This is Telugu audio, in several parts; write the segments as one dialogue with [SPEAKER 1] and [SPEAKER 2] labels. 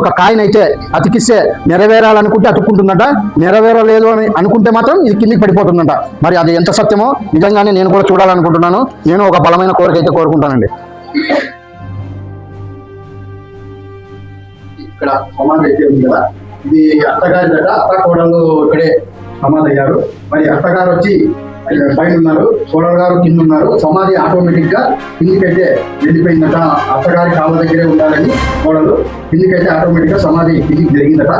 [SPEAKER 1] ఒక కాయిన్ అయితే అతికిస్తే నెరవేరాలనుకుంటే అతుక్కుంటుందంట. నెరవేరలేదు అని అనుకుంటే మాత్రం ఇది కిందికి పడిపోతుందంట. మరి అది ఎంత సత్యమో నిజంగానే నేను కూడా చూడాలనుకుంటున్నాను. నేను ఒక బలమైన కోరిక అయితే కోరుకుంటానండి. ఇక్కడ సమాధి అయితే ఉంది కదా. ఇది అత్తగారి దగ్గర అత్త కోడలు ఇక్కడే సమాధి అయ్యారు. మరి అత్తగారు వచ్చి బయట ఉన్నారు సోలర్ గారు కింద ఉన్నారు సమాధి ఆటోమేటిక్గా కిందికైతే వెళ్ళిపోయిందట. అత్తగారి కాళ్ళ దగ్గరే ఉండాలని కోడలు కిందికైతే ఆటోమేటిక్గా సమాధి కిందికి జరిగిందట.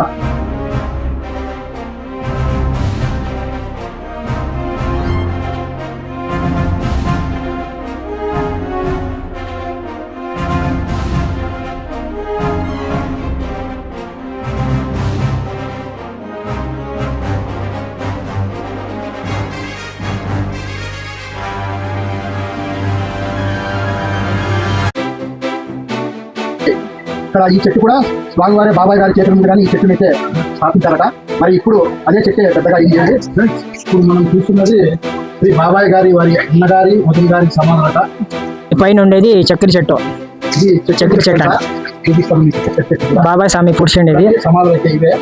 [SPEAKER 1] ఇక్కడ ఈ చెట్టు కూడా స్వామివారి బాబాయ్ గారి చేతుల మీద కానీ ఈ చెట్టుని అయితే స్థాపించారట. మరి ఇప్పుడు అదే చెట్టే పెద్దగా అయింది ఫ్రెండ్స్, ఇప్పుడు మనం చూస్తున్నది శ్రీ బాబాయ్ గారి వారి అన్నగారి వదిన గారి సమానమట.
[SPEAKER 2] పైన ఉండేది చక్కెర చెట్టు.
[SPEAKER 1] ఇది
[SPEAKER 2] చక్కెర చెట్టు. బాబాయ్ స్వామి పురుషుండేది
[SPEAKER 1] సమాధులు అయితే ఇవే.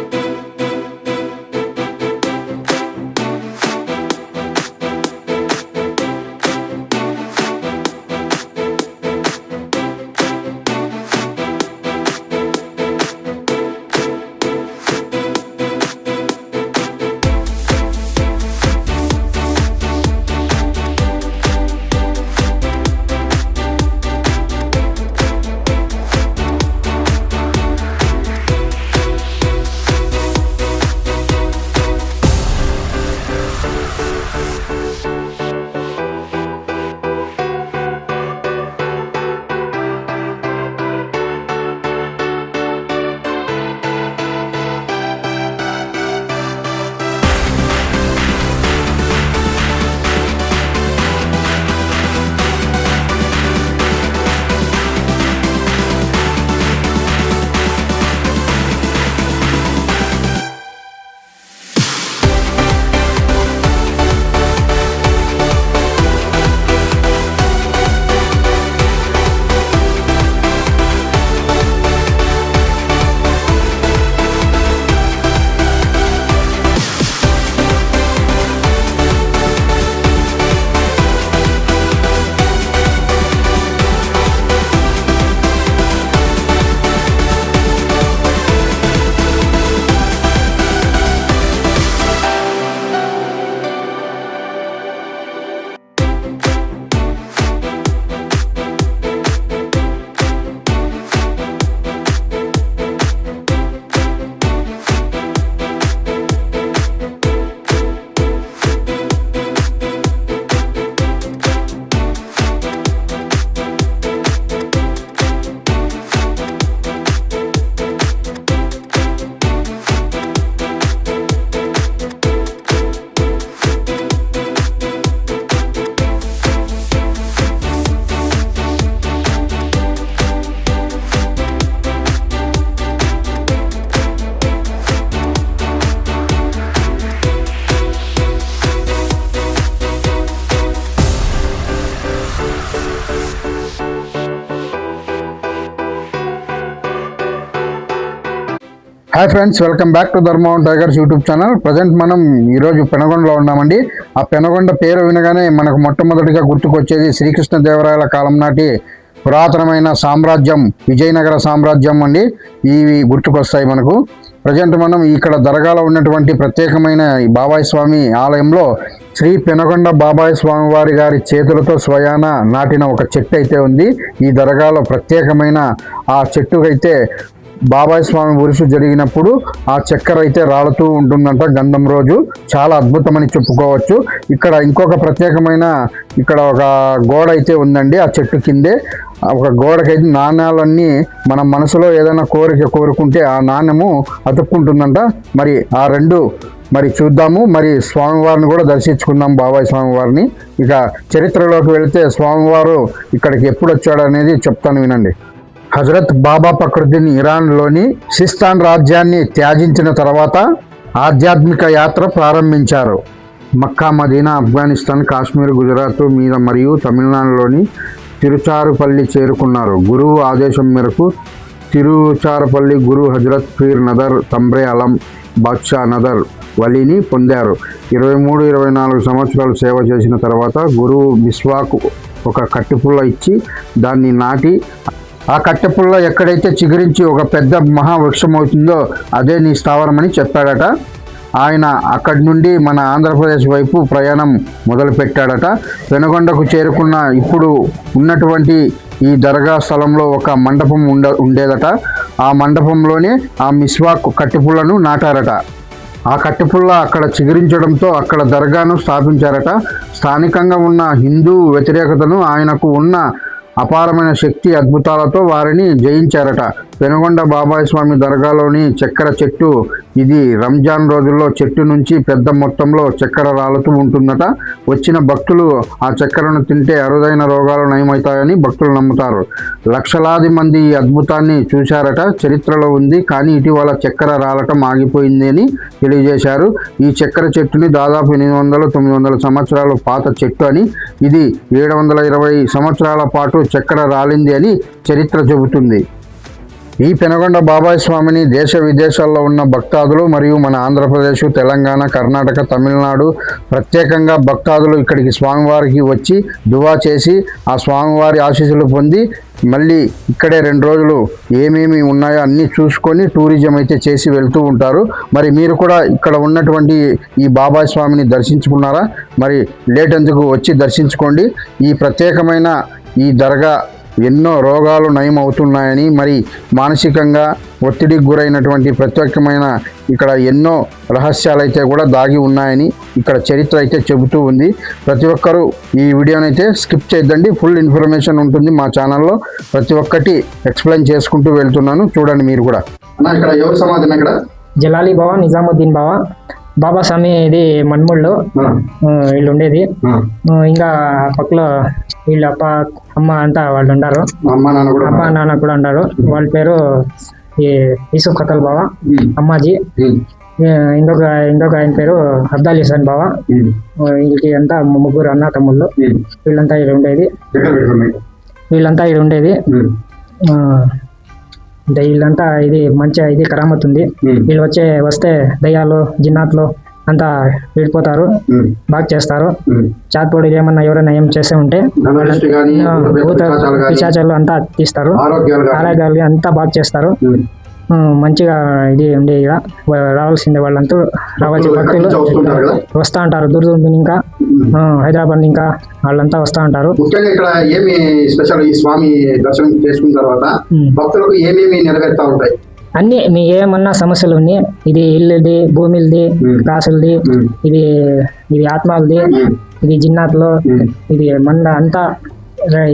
[SPEAKER 1] Hi friends welcome back to Dharmavan tigers YouTube channel present మనం ఈరోజు పెనగొండలో ఉన్నామండి. ఆ పెనగొండ పేరు వినగానే మనకు మొట్టమొదటిగా గుర్తుకొచ్చేది శ్రీకృష్ణదేవరాయల కాలం నాటి పురాతనమైన సామ్రాజ్యం విజయనగర సామ్రాజ్యం అండి. ఇవి గుర్తుకొస్తాయి మనకు. ప్రజెంట్ మనం ఇక్కడ దర్గాలో ఉన్నటువంటి ప్రత్యేకమైన ఈ బాబాయ్ స్వామి ఆలయంలో శ్రీ పెనగొండ బాబాయ్ స్వామి వారి గారి చేతులతో స్వయాన నాటిన ఒక చెట్టు అయితే ఉంది. ఈ దర్గాలో ప్రత్యేకమైన ఆ చెట్టుకైతే బాబాయ్ స్వామి ఉరుసు జరిగినప్పుడు ఆ చక్కెర అయితే రాలుతూ ఉంటుందంట గంధం రోజు. చాలా అద్భుతమని చెప్పుకోవచ్చు. ఇక్కడ ఇంకొక ప్రత్యేకమైన ఇక్కడ ఒక గోడ అయితే ఉందండి ఆ చెట్టు కిందే. ఆ ఒక గోడకైతే నాణ్యాలన్నీ మన మనసులో ఏదైనా కోరిక కోరుకుంటే ఆ నాణ్యము అతుక్కుంటుందంట. మరి ఆ రెండు మరి చూద్దాము. మరి స్వామివారిని కూడా దర్శించుకుందాం బాబాయ్ స్వామివారిని. ఇక చరిత్రలోకి వెళితే స్వామివారు ఇక్కడికి ఎప్పుడు వచ్చాడు అనేది చెప్తాను వినండి. హజరత్ బాబా ఫక్రుద్దీన్ ఇరాన్లోని సిస్తాన్ రాజ్యాన్ని త్యాజించిన తర్వాత ఆధ్యాత్మిక యాత్ర ప్రారంభించారు. మక్కా మదీనా ఆఫ్ఘనిస్తాన్ కాశ్మీర్ గుజరాత్ మీద మరియు తమిళనాడులోని తిరుచారుపల్లి చేరుకున్నారు. గురువు ఆదేశం మేరకు తిరుచారపల్లి గురు హజరత్ పీర్ నదర్ తంబ్రే అలం బాద్షా నదర్ వలీని పొందారు. ఇరవై మూడు ఇరవై నాలుగు సంవత్సరాలు సేవ చేసిన తర్వాత గురువు బిస్వాకు ఒక కట్టిపుల్ల ఇచ్చి దాన్ని నాటి ఆ కట్టెపుల్ల ఎక్కడైతే చిగురించి ఒక పెద్ద మహావృక్షం అవుతుందో అదే నీ స్థావరమని చెప్పాడట. ఆయన అక్కడి నుండి మన ఆంధ్రప్రదేశ్ వైపు ప్రయాణం మొదలుపెట్టాడట. పెనుగొండకు చేరుకున్న ఇప్పుడు ఉన్నటువంటి ఈ దర్గా స్థలంలో ఒక మండపం ఉండ ఉండేదట. ఆ మండపంలోనే ఆ మిస్వాక్ కట్టెపుల్లను నాటారట. ఆ కట్టెపుల్ల అక్కడ చిగురించడంతో అక్కడ దర్గాను స్థాపించారట. స్థానికంగా ఉన్న హిందూ వ్యతిరేకతను ఆయనకు ఉన్న అపారమైన శక్తి అద్భుతాలతో వారిని జయించారట. పెనుగొండ బాబాయ్ స్వామి దర్గాలోని చక్కెర చెట్టు ఇది రంజాన్ రోజుల్లో చెట్టు నుంచి పెద్ద మొత్తంలో చక్కెర రాలుతూ ఉంటుందట. వచ్చిన భక్తులు ఆ చక్కెరను తింటే అరుదైన రోగాలు నయమవుతాయని భక్తులు నమ్ముతారు. లక్షలాది మంది ఈ అద్భుతాన్ని చూశారట. చరిత్రలో ఉంది కానీ ఇటీవల చక్కెర రాలటం ఆగిపోయింది అని తెలియజేశారు. ఈ చక్కెర చెట్టుని దాదాపు ఎనిమిది వందల తొమ్మిది వందల సంవత్సరాలు పాత చెట్టు అని ఇది ఏడు వందల ఇరవై సంవత్సరాల పాటు చక్కెర రాలింది అని చరిత్ర చెబుతుంది. ఈ పెనగొండ బాబాయ్ స్వామిని దేశ విదేశాల్లో ఉన్న భక్తాదులు మరియు మన ఆంధ్రప్రదేశ్ తెలంగాణ కర్ణాటక తమిళనాడు ప్రత్యేకంగా భక్తాదులు ఇక్కడికి స్వామివారికి వచ్చి దువా చేసి ఆ స్వామివారి ఆశీస్సులు పొంది మళ్ళీ ఇక్కడే రెండు రోజులు ఏమేమి ఉన్నాయో అన్నీ చూసుకొని టూరిజం అయితే చేసి వెళ్తూ ఉంటారు. మరి మీరు కూడా ఇక్కడ ఉన్నటువంటి ఈ బాబాయ్ స్వామిని దర్శించుకున్నారా? మరి లేట్ ఎందుకు వచ్చి దర్శించుకోండి. ఈ ప్రత్యేకమైన ఈ దర్గా ఎన్నో రోగాలు నయం అవుతున్నాయని మరి మానసికంగా ఒత్తిడికి గురైనటువంటి ప్రత్యేకమైన ఇక్కడ ఎన్నో రహస్యాలు అయితే కూడా దాగి ఉన్నాయని ఇక్కడ చరిత్ర అయితే చెబుతూ ఉంది. ప్రతి ఒక్కరూ ఈ వీడియోని అయితే స్కిప్ చేయొద్దండి. ఫుల్ ఇన్ఫర్మేషన్ ఉంటుంది మా ఛానల్లో. ప్రతి ఒక్కటి ఎక్స్ప్లెయిన్ చేసుకుంటూ వెళ్తున్నాను. చూడండి మీరు కూడా. అన్న ఇక్కడ ఎవరు సమాధి ఇక్కడ?
[SPEAKER 2] జలాలి బావా నిజాముద్దీన్ బావా బాబా స్వామి ఇది మన్ముళ్ళు. వీళ్ళు ఉండేది. ఇంకా పక్కలో వీళ్ళ అప్ప అమ్మ అంతా వాళ్ళు ఉన్నారు
[SPEAKER 1] అమ్మ నాన్న కూడా
[SPEAKER 2] అప్ప నాన్న కూడా ఉన్నారు. వాళ్ళ పేరు ఈ యూసుఫ్ కతల్ బావా అమ్మాజీ. ఇంకొక ఇంకొక ఆయన పేరు అబ్దాల్ హుసేన్ బావా. వీళ్ళకి అంతా ముగ్గురు అన్న తమ్ముళ్ళు. వీళ్ళంతా ఇక్కడ ఉండేది. వీళ్ళంతా ఇక్కడ ఉండేది. వీళ్ళంతా ఇది మంచిగా ఇది కరామత్ ఉంది వీళ్ళు వచ్చే వస్తే దయ్యాలు జిన్నాట్లు అంతా విడిపోతారు బాగా చేస్తారు. చాత్పోడి ఏమన్నా ఎవరైనా ఏం చేస్తే ఉంటే పిశాచాలు అంతా తీస్తారు.
[SPEAKER 1] ఆరోగ్యాలు
[SPEAKER 2] అంతా బాగా చేస్తారు. మంచిగా ఇది ఉండే ఇక. రావాల్సిందే వాళ్ళంతా. రావాల్సిన భక్తులు వస్తూ ఉంటారు. దూర దూరం ఇంకా. హైదరాబాద్ ఇంకా వాళ్ళంతా వస్తూ ఉంటారు.
[SPEAKER 1] ముఖ్యంగా ఇక్కడ ఏమి స్పెషల్ ఈ స్వామి దర్శనం చేసుకున్న తర్వాత. భక్తులకు ఏమేమి నెరవేరుతా ఉంటాయి?
[SPEAKER 2] అన్ని మీ ఏమన్నా సమస్యలు ఉన్నాయి ఇది ఇల్లుది
[SPEAKER 1] ఉమ్.
[SPEAKER 2] కాసులది. ఇది ఇది ఆత్మలది. ఇది జిన్నాత్లో. ఇది మంద అంతా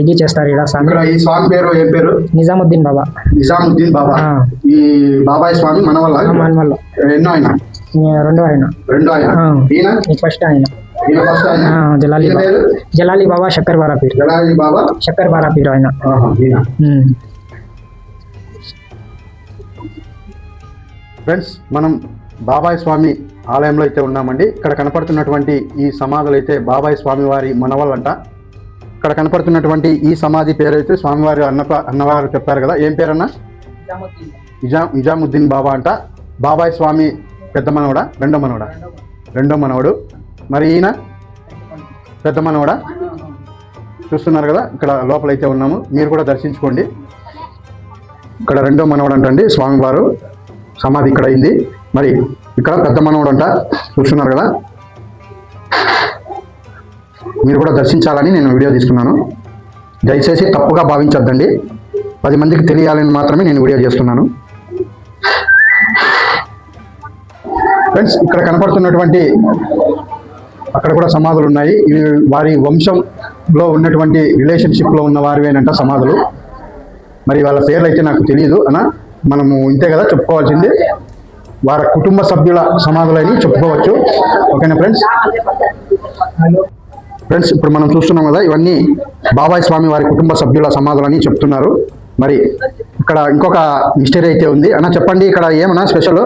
[SPEAKER 2] ఇది చేస్తారు ఇక్కడ స్వామి.
[SPEAKER 1] ఈ స్వామి పేరు ఏం పేరు?
[SPEAKER 2] నిజాముద్దీన్ బాబా.
[SPEAKER 1] నిజాముద్దీన్ బాబా. ఈ బాబాయ్ స్వామి మన వల్ల
[SPEAKER 2] మన వల్ల
[SPEAKER 1] ఎన్నో ఆయన?
[SPEAKER 2] రెండో ఆయన.
[SPEAKER 1] రెండు ఆయన.
[SPEAKER 2] ఫస్ట్ ఆయన. జలాలి బాబా. జలాలి బాబా శక్కర్ బారా పీర్.
[SPEAKER 1] జలాలి బాబా?
[SPEAKER 2] శక్కర్ బారా పీర్ ఆయన.
[SPEAKER 1] ఫ్రెండ్స్ మనం బాబాయ్ స్వామి ఆలయంలో అయితే ఉన్నామండి. ఇక్కడ కనపడుతున్నటువంటి ఈ సమాధులు అయితే బాబాయ్ స్వామి వారి మనవళ్ళంట. ఇక్కడ కనపడుతున్నటువంటి ఈ సమాధి పేరు అయితే స్వామివారి అన్న అన్నవారు చెప్పారు కదా. ఏం పేరన్నా? నిజాం నిజాముద్దీన్ బాబా అంట. బాబాయ్ స్వామి పెద్ద మనవడా? రెండో మనవడా? రెండో మనవడు. మరి ఈయన? పెద్ద మనవడా? చూస్తున్నారు కదా ఇక్కడ లోపలైతే ఉన్నాము. మీరు కూడా దర్శించుకోండి. ఇక్కడ రెండో మనవడు అంటండి స్వామివారు. సమాధి ఇక్కడ అయింది. మరి ఇక్కడ పెద్ద మనవుడు అంట చూస్తున్నారు కదా? మీరు కూడా దర్శించాలని నేను వీడియో తీసుకున్నాను దయచేసి తప్పుగా భావించొద్దండి. పది మందికి తెలియాలని మాత్రమే నేను వీడియో చేస్తున్నాను. ఫ్రెండ్స్ ఇక్కడ కనపడుతున్నటువంటి అక్కడ కూడా సమాధులు ఉన్నాయి. ఇవి వారి వంశంలో ఉన్నటువంటి రిలేషన్షిప్లో ఉన్న వారివేనంట సమాధులు. మరి వాళ్ళ పేర్లు అయితే నాకు తెలియదు అనా మనము ఇంతే కదా చెప్పుకోవాల్సింది? వారి కుటుంబ సభ్యుల సమాధులని చెప్పుకోవచ్చు. ఓకేనా ఫ్రెండ్స్? ఫ్రెండ్స్ ఇప్పుడు మనం చూస్తున్నాం కదా ఇవన్నీ బాబాయ్ స్వామి వారి కుటుంబ సభ్యుల సమాధులని చెప్తున్నారు. మరి ఇక్కడ ఇంకొక మిస్టరీ అయితే ఉంది. అన్న చెప్పండి ఇక్కడ ఏమన్నా స్పెషల్?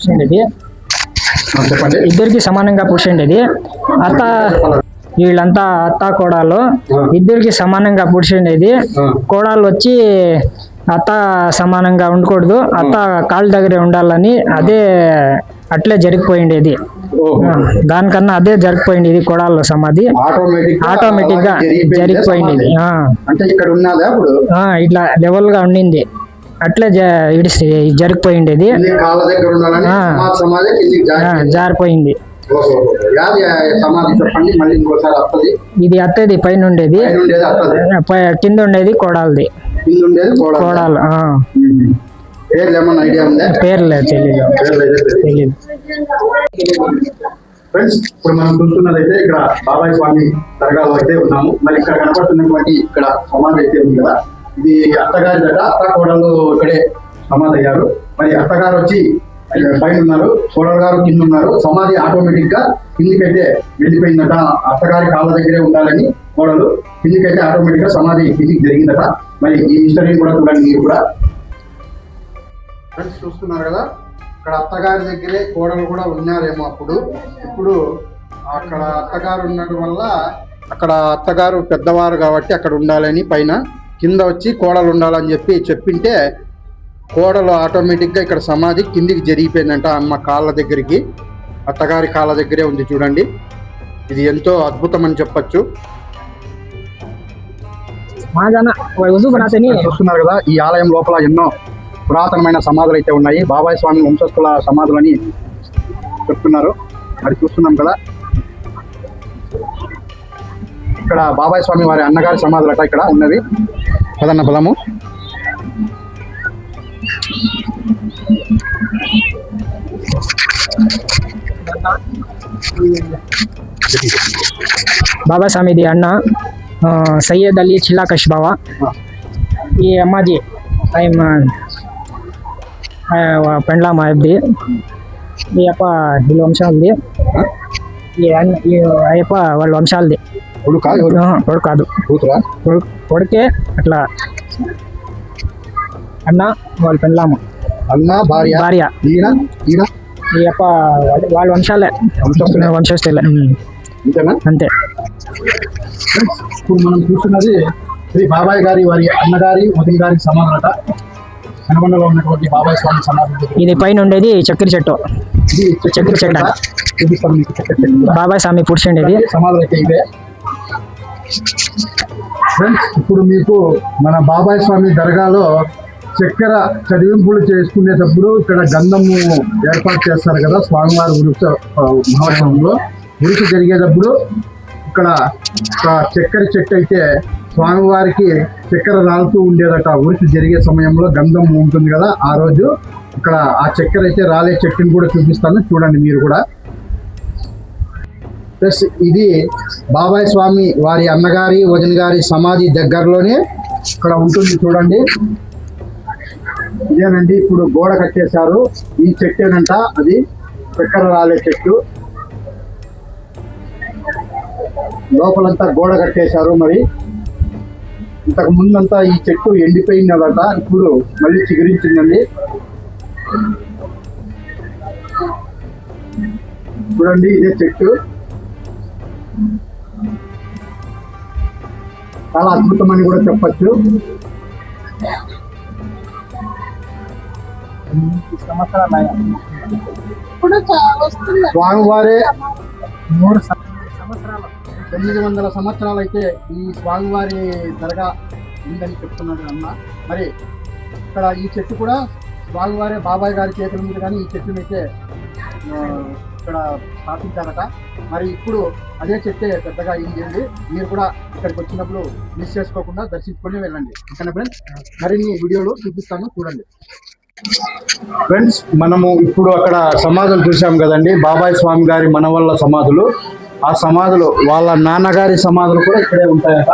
[SPEAKER 2] సమానంగా
[SPEAKER 1] చెప్పండి
[SPEAKER 2] ఇద్దరికి సమానంగా పూసిండేది అత్త వీళ్ళంతా అత్త కోడాలు ఇద్దరికి సమానంగా పుడిచిండేది కోడాలు వచ్చి అత్త సమానంగా ఉండకూడదు. అత్త కాళ్ళ దగ్గరే ఉండాలని అదే అట్లే జరిగిపోయిండేది. దానికన్నా అదే జరిగిపోయింది కోడాల సమాధి. ఆటోమేటిక్గా జరిగిపోయింది ఇట్లా లెవెల్గా ఉండింది. అట్లే జరిగిపోయిండేది. జారిపోయింది. ఇది అత్తది పైన ఉండేది కింద ఉండేది కోడాలది. కోడాలు
[SPEAKER 1] ఉందా?
[SPEAKER 2] పేర్లే తెలియదు
[SPEAKER 1] తెలియదు. ఫ్రెండ్స్ ఇప్పుడు మనం చూస్తున్నదైతే ఇక్కడ బాబాయ్ స్వామి దర్గాలో అయితే ఉన్నాము. మరి ఇక్కడ కనపడుతున్నటువంటి ఇక్కడ సమాధి అయితే ఉంది కదా. ఇది అత్తగారి దగ్గర అత్త కోడలు ఇక్కడే సమాధి అయ్యారు. మరి అత్తగారు వచ్చి పైన ఉన్నారు కోడలు గారు కింద ఉన్నారు సమాధి ఆటోమేటిక్గా కిందికైతే వెళ్ళిపోయిందట. అత్తగారి కాళ్ళ దగ్గరే ఉండాలని కోడలు కిందికైతే ఆటోమేటిక్గా సమాధి కిందికి జరిగిందట. మరి ఈ మిస్టరీని కూడా చూడండి మీరు కూడా. ఫ్రెండ్స్ చూస్తున్నారు కదా? అక్కడ అత్తగారి దగ్గరే కోడలు కూడా ఉన్నారేమో అప్పుడు. ఇప్పుడు అక్కడ అత్తగారు ఉండడం వల్ల అక్కడ అత్తగారు పెద్దవారు కాబట్టి అక్కడ ఉండాలని పైన కింద వచ్చి కోడలు ఉండాలని చెప్పి చెప్పింటే కోడలు ఆటోమేటిక్గా ఇక్కడ సమాధి కిందికి జరిగిపోయిందంట అమ్మ కాళ్ళ దగ్గరికి. అత్తగారి కాళ్ళ దగ్గరే ఉంది చూడండి. ఇది ఎంతో అద్భుతం అని చెప్పొచ్చు చూస్తున్నారు కదా ఈ ఆలయం లోపల ఎన్నో పురాతనమైన సమాధులు అయితే ఉన్నాయి. బాబాయ్ స్వామి వంశస్థుల సమాధులని చెప్తున్నారు. మరి చూస్తున్నాం కదా. ఇక్కడ బాబాయ్ స్వామి వారి అన్నగారి సమాధులట ఇక్కడ ఉన్నవి. పదన్న పదము
[SPEAKER 2] బాబా స్వామిది అన్న ఆ, సయ్యద్ అలీ చిల్లాకష్ బావ ఈ అమ్మాజీ ఆయన పెండ్లా మా అబ్ది ఈ అప్ప వీళ్ళ వంశాలది ఈ అన్న ఈ అయ్యప్ప వాళ్ళ వంశాలది
[SPEAKER 1] కొడుకా ఎవరు?
[SPEAKER 2] ఆహా, వాడు కాదు
[SPEAKER 1] కూతురా
[SPEAKER 2] కొడు- కొడుకే అట్లా అన్న వాళ్ళ పెండ్లామ
[SPEAKER 1] అన్న భార్య
[SPEAKER 2] భార్య
[SPEAKER 1] ఈయన ఈయన
[SPEAKER 2] ఈ అప్ప వాళ్ళ- వంశాలే.
[SPEAKER 1] వంశస్థులే.
[SPEAKER 2] అంతే.
[SPEAKER 1] ఇప్పుడు మనం చూస్తున్నది శ్రీ బాబాయ్ గారి వారి అన్నగారి వదిన గారి సమాధులట కనబండలో ఉన్నటువంటి బాబాయ్ స్వామి సమాధి.
[SPEAKER 2] ఇది పైన ఉండేది చక్కెర చెట్టు.
[SPEAKER 1] ఇది
[SPEAKER 2] చక్కెర చెట్టు అంట.
[SPEAKER 1] చూపిస్తాను మీకు చక్కెర చెట్టు కూడా.
[SPEAKER 2] బాబాయ్ స్వామి పురుషుండేది
[SPEAKER 1] సమాధులు అయితే ఇవే ఫ్రెండ్స్ ఇప్పుడు మీకు మన బాబాయ్ స్వామి దర్గాలో చక్కెర చదివింపులు చేసుకునేటప్పుడు ఇక్కడ గంధము ఏర్పాటు చేస్తారు కదా స్వామివారి వృక్ష మహోత్సవంలో వృక్ష జరిగేటప్పుడు ఇక్కడ ఒక చక్కెర చెట్టు అయితే స్వామివారికి చక్కెర రాలుతూ ఉండేదట. ఉరికి జరిగే సమయంలో గంధం ఉంటుంది కదా ఆ రోజు. ఇక్కడ ఆ చక్కెర అయితే రాలే చెట్టుని కూడా చూపిస్తాను. చూడండి మీరు కూడా. ప్లస్ ఇది బాబాయ్ స్వామి వారి అన్నగారి వదిన గారి సమాధి దగ్గరలోనే ఇక్కడ ఉంటుంది చూడండి. ఇదేనండి ఇప్పుడు గోడ కట్టేశారు. ఈ చెట్టేనంట అది చక్కెర రాలే చెట్టు. లోపలంతా గోడ కట్టేశారు మరి. ఇంతకు ముందంతా ఈ చెట్టు ఎండిపోయినదట ఇప్పుడు మళ్ళీ చిగురించిందండి. చూడండి ఇదే చెట్టు. చాలా అద్భుతమని కూడా చెప్పచ్చు.
[SPEAKER 3] ఇప్పుడు
[SPEAKER 1] స్వామివారే
[SPEAKER 2] మూడు సంవత్సరాలు.
[SPEAKER 1] తొమ్మిది వందల సంవత్సరాలు అయితే ఈ స్వామివారి దర్గా ఉందని చెప్తున్నాడు అన్న మరి ఇక్కడ ఈ చెట్టు కూడా స్వామివారే బాబాయ్ గారి చేతుల మీద కానీ ఈ చెట్టుని అయితే ఆ, ఇక్కడ స్థాపించారట. మరి ఇప్పుడు అదే చెట్టే పెద్దగా అయింది. మీరు కూడా ఇక్కడికి వచ్చినప్పుడు మిస్ చేసుకోకుండా దర్శించుకొని వెళ్ళండి. ఓకేనా ఫ్రెండ్స్? మరిన్ని వీడియోలు చూపిస్తాను. చూడండి. ఫ్రెండ్స్ మనము ఇప్పుడు అక్కడ సమాధులు చూసాం కదండి. బాబాయ్ స్వామి గారి మనవల్ల సమాధులు. ఆ సమాధులు వాళ్ళ నాన్నగారి సమాధులు కూడా ఇక్కడే ఉంటాయట.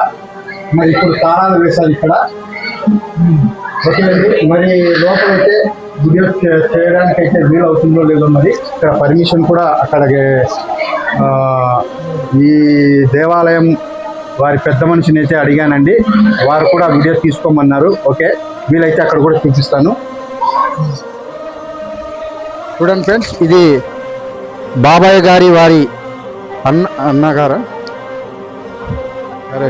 [SPEAKER 1] మరి ఇప్పుడు తాళాలు వేశారు ఇక్కడ. ఓకేనండి. మరి లోపలైతే వీడియో చేయడానికి అయితే వీలు అవుతుందో లేదో మరి ఇక్కడ పర్మిషన్ కూడా అక్కడికి ఈ దేవాలయం వారి పెద్ద మనిషిని అయితే అడిగానండి. వారు కూడా వీడియో తీసుకోమన్నారు. ఓకే. వీలైతే అక్కడ కూడా చూపిస్తాను. చూడండి ఫ్రెండ్స్ ఇది బాబాయ్ గారి వారి అన్న అన్నగారా? సరే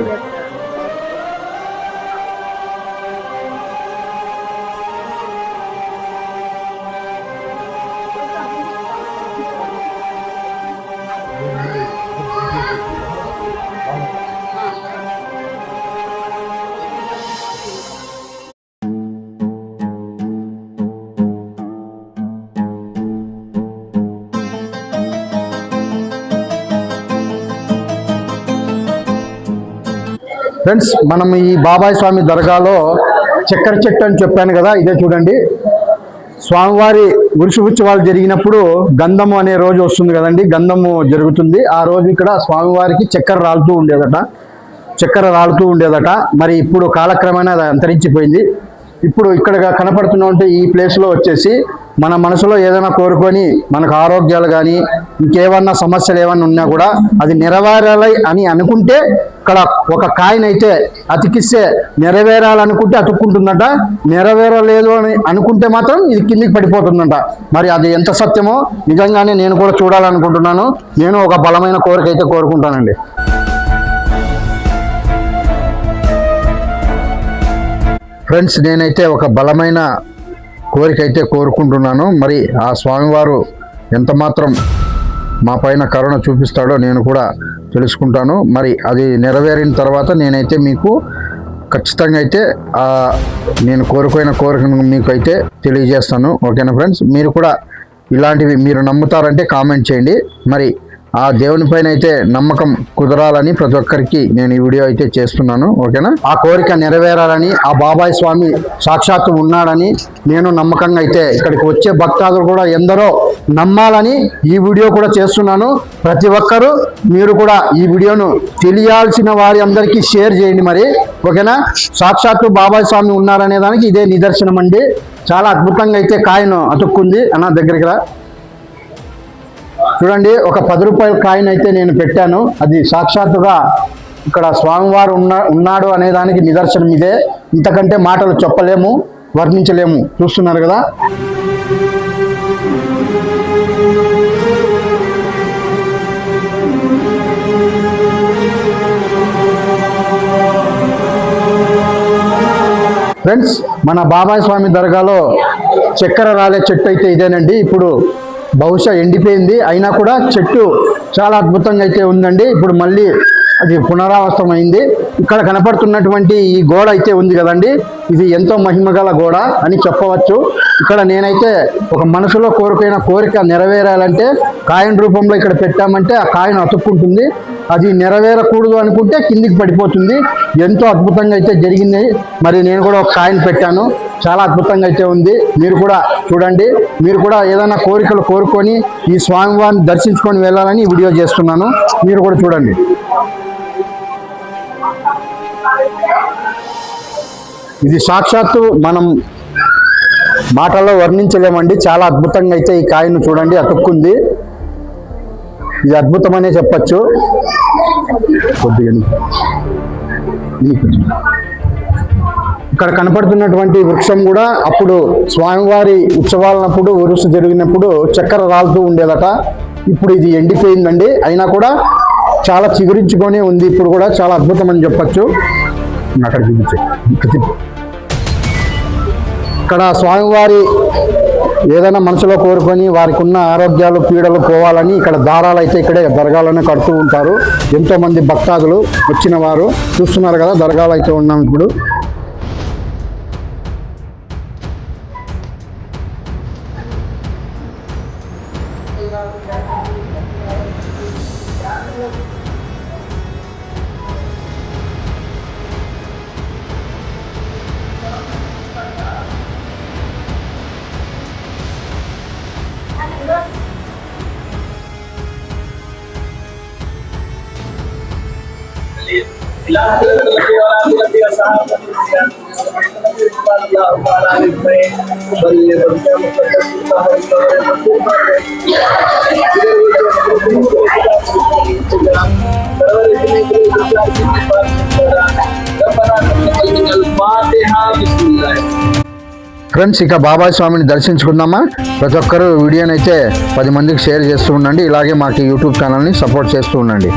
[SPEAKER 1] ఫ్రెండ్స్ మనం ఈ బాబాయ్ స్వామి దర్గాలో చక్కెర చెట్టు అని చెప్పాను కదా ఇదే చూడండి. స్వామివారి ఉరుసు ఉత్సవాలు జరిగినప్పుడు గంధము అనే రోజు వస్తుంది కదండి గంధము జరుగుతుంది. ఆ రోజు ఇక్కడ స్వామివారికి చక్కెర రాలుతూ ఉండేదట. చక్కెర రాలుతూ ఉండేదట. మరి ఇప్పుడు కాలక్రమేణా అది అంతరించిపోయింది. ఇప్పుడు ఇక్కడ కనపడుతున్నటువంటి ఈ ప్లేస్లో వచ్చేసి మన మనసులో ఏదైనా కోరుకొని మనకు ఆరోగ్యాలు కానీ ఇంకేమన్నా సమస్యలు ఏమన్నా ఉన్నా కూడా అది నెరవేరాలి అని అనుకుంటే ఇక్కడ ఒక కాయనైతే అతికిస్తే నెరవేరాలనుకుంటే అతుక్కుంటుందంట. నెరవేరలేదు అని అనుకుంటే మాత్రం ఇది కిందికి పడిపోతుందంట. మరి అది ఎంత సత్యమో నిజంగానే నేను కూడా చూడాలనుకుంటున్నాను. నేను ఒక బలమైన కోరిక అయితే కోరుకుంటానండి. ఫ్రెండ్స్ నేనైతే ఒక బలమైన కోరిక అయితే కోరుకుంటున్నాను. మరి ఆ స్వామివారు ఎంత మాత్రం మా పైన కరుణ చూపిస్తాడో నేను కూడా తెలుసుకుంటాను. మరి అది నెరవేరిన తర్వాత నేనైతే మీకు ఖచ్చితంగా అయితే నేను కోరుకున్న కోరికను మీకు అయితే తెలియజేస్తాను. ఓకేనా ఫ్రెండ్స్? మీరు కూడా ఇలాంటివి మీరు నమ్ముతారంటే కామెంట్ చేయండి. మరి ఆ దేవుని పైన అయితే నమ్మకం కుదరాలని ప్రతి ఒక్కరికి నేను ఈ వీడియో అయితే చేస్తున్నాను ఓకేనా? ఆ కోరిక నెరవేరాలని ఆ బాబాయ్ స్వామి సాక్షాత్తు ఉన్నాడని నేను నమ్మకంగా అయితే ఇక్కడికి వచ్చే భక్తాదులు కూడా ఎందరో నమ్మాలని ఈ వీడియో కూడా చేస్తున్నాను. ప్రతి ఒక్కరూ మీరు కూడా ఈ వీడియోను తెలియాల్సిన వారి అందరికీ షేర్ చేయండి మరి ఓకేనా? సాక్షాత్తు బాబాయ్ స్వామి ఉన్నారనే దానికి ఇదే నిదర్శనం అండి చాలా అద్భుతంగా అయితే కాయను అతుక్కుంది. అన్న దగ్గరికి రా. చూడండి ఒక పది రూపాయల కాయిన్ అయితే నేను పెట్టాను. అది సాక్షాత్తుగా ఇక్కడ స్వామివారు ఉన్న ఉన్నాడు అనే దానికి నిదర్శనం ఇదే. ఇంతకంటే మాటలు చెప్పలేము వర్ణించలేము. చూస్తున్నారు కదా? ఫ్రెండ్స్ మన బాబాయ్ స్వామి దర్గాలో చక్కెర రాలే చెట్టు అయితే ఇదేనండి. ఇప్పుడు బహుశా ఎండిపోయింది. అయినా కూడా చెట్టు చాలా అద్భుతంగా అయితే ఉందండి. ఇప్పుడు మళ్ళీ అది పునరావస్థం అయింది ఇక్కడ కనపడుతున్నటువంటి ఈ గోడ అయితే ఉంది కదండి. ఇది ఎంతో మహిమగల గోడ అని చెప్పవచ్చు. ఇక్కడ నేనైతే ఒక మనసులో కోరుకైన కోరిక నెరవేరాలంటే కాయిన్ రూపంలో ఇక్కడ పెట్టామంటే ఆ కాయిన్ అతుక్కుంటుంది. అది నెరవేరకూడదు అనుకుంటే కిందికి పడిపోతుంది. ఎంతో అద్భుతంగా అయితే జరిగింది. మరి నేను కూడా ఒక కాయిన్ పెట్టాను. చాలా అద్భుతంగా అయితే ఉంది. మీరు కూడా చూడండి. మీరు కూడా ఏదైనా కోరికలు కోరుకొని ఈ స్వామివారిని దర్శించుకొని వెళ్ళాలని వీడియో చేస్తున్నాను. మీరు కూడా చూడండి. ఇది సాక్షాత్తు మనం మాటల్లో వర్ణించలేమండి. చాలా అద్భుతంగా అయితే ఈ కాయను చూడండి. అతుక్కుంది. ఇది అద్భుతమనే చెప్పచ్చు. ఇక్కడ కనపడుతున్నటువంటి వృక్షం కూడా అప్పుడు స్వామివారి ఉత్సవాలనప్పుడు ఉరుసు జరిగినప్పుడు చక్కెర రాలుతూ ఉండేదట. ఇప్పుడు ఇది ఎండిపోయిందండి. అయినా కూడా చాలా చిగురించుకొని ఉంది. ఇప్పుడు కూడా చాలా అద్భుతమని చెప్పచ్చు. అక్కడ ఇక్కడ స్వామివారి ఏదైనా మనసులో కోరుకొని వారికి ఉన్న ఆరోగ్యాలు పీడలు పోవాలని ఇక్కడ దారాలు అయితే ఇక్కడే దర్గాలను కడుతూ ఉంటారు. ఎంతోమంది భక్తాదులు వచ్చిన వారు చూస్తున్నారు కదా దర్గాలు అయితే ఉన్నాం ఇప్పుడు. ఫ్రెండ్స్ ఇక బాబాయ్ స్వామిని దర్శించుకుందామా? ప్రతి ఒక్కరూ వీడియోని అయితే పది మందికి షేర్ చేస్తూ ఉండండి. ఇలాగే మాకు యూట్యూబ్ ఛానల్ని సపోర్ట్ చేస్తూ ఉండండి.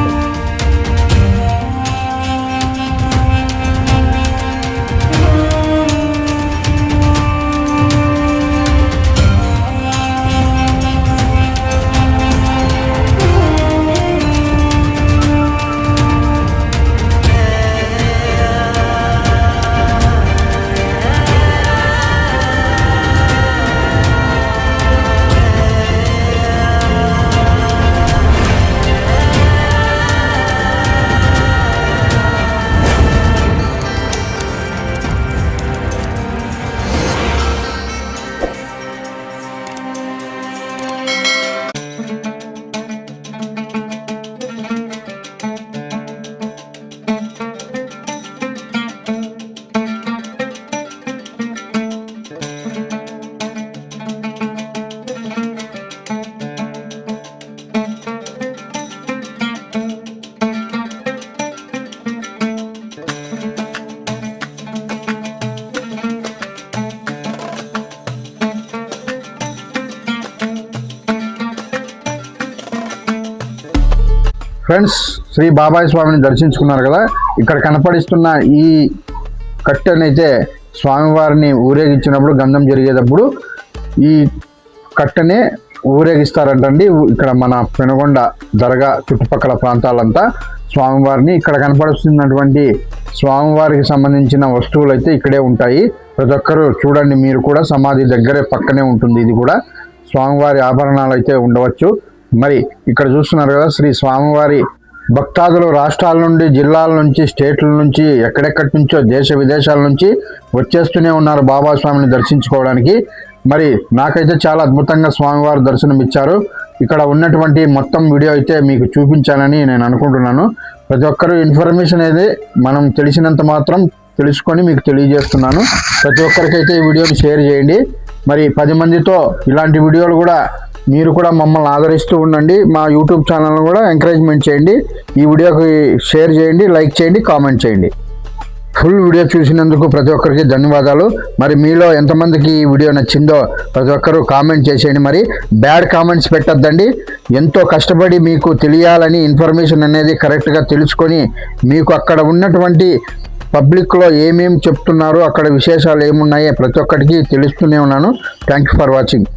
[SPEAKER 1] ఫ్రెండ్స్ శ్రీ బాబాయ్ స్వామిని దర్శించుకున్నారు కదా? ఇక్కడ కనపడిస్తున్న ఈ కట్టెనైతే స్వామివారిని ఊరేగించినప్పుడు గంధం జరిగేటప్పుడు ఈ కట్టెనే ఊరేగిస్తారంటండి. ఇక్కడ మన పెనుగొండ దర్గా చుట్టుపక్కల ప్రాంతాలంతా స్వామివారిని ఇక్కడ కనపడుతున్నటువంటి స్వామివారికి సంబంధించిన వస్తువులు అయితే ఇక్కడే ఉంటాయి. ప్రతి ఒక్కరు చూడండి మీరు కూడా సమాధి దగ్గరే పక్కనే ఉంటుంది. ఇది కూడా స్వామివారి ఆభరణాలు అయితే ఉండవచ్చు. మరి ఇక్కడ చూస్తున్నారు కదా శ్రీ స్వామివారి భక్తాదులు రాష్ట్రాల నుండి జిల్లాల నుంచి స్టేట్ల నుంచి ఎక్కడెక్కడి నుంచో దేశ విదేశాల నుంచి వచ్చేస్తూనే ఉన్నారు బాబా స్వామిని దర్శించుకోవడానికి. మరి నాకైతే చాలా అద్భుతంగా స్వామివారు దర్శనం ఇచ్చారు. ఇక్కడ ఉన్నటువంటి మొత్తం వీడియో అయితే మీకు చూపించానని నేను అనుకుంటున్నాను. ప్రతి ఒక్కరు ఇన్ఫర్మేషన్ అనేది మనం తెలిసినంత మాత్రం తెలుసుకొని మీకు తెలియజేస్తున్నాను. ప్రతి ఒక్కరికైతే ఈ వీడియోని షేర్ చేయండి. మరి పది మందితో ఇలాంటి వీడియోలు కూడా మీరు కూడా మమ్మల్ని ఆదరిస్తూ ఉండండి. మా యూట్యూబ్ ఛానల్ కూడా ఎంకరేజ్మెంట్ చేయండి. ఈ వీడియోకి షేర్ చేయండి లైక్ చేయండి కామెంట్ చేయండి. ఫుల్ వీడియో చూసినందుకు ప్రతి ఒక్కరికి ధన్యవాదాలు. మరి మీలో ఎంతమందికి ఈ వీడియో నచ్చిందో ప్రతి ఒక్కరూ కామెంట్ చేసేయండి. మరి బ్యాడ్ కామెంట్స్ పెట్టద్దండి. ఎంతో కష్టపడి మీకు తెలియాలని ఇన్ఫర్మేషన్ అనేది కరెక్ట్గా తెలుసుకొని మీకు అక్కడ ఉన్నటువంటి పబ్లిక్లో ఏమేమి చెప్తున్నారో అక్కడ విశేషాలు ఏమున్నాయో ప్రతి ఒక్కరికి తెలుస్తూనే ఉన్నాను. Thank you for watching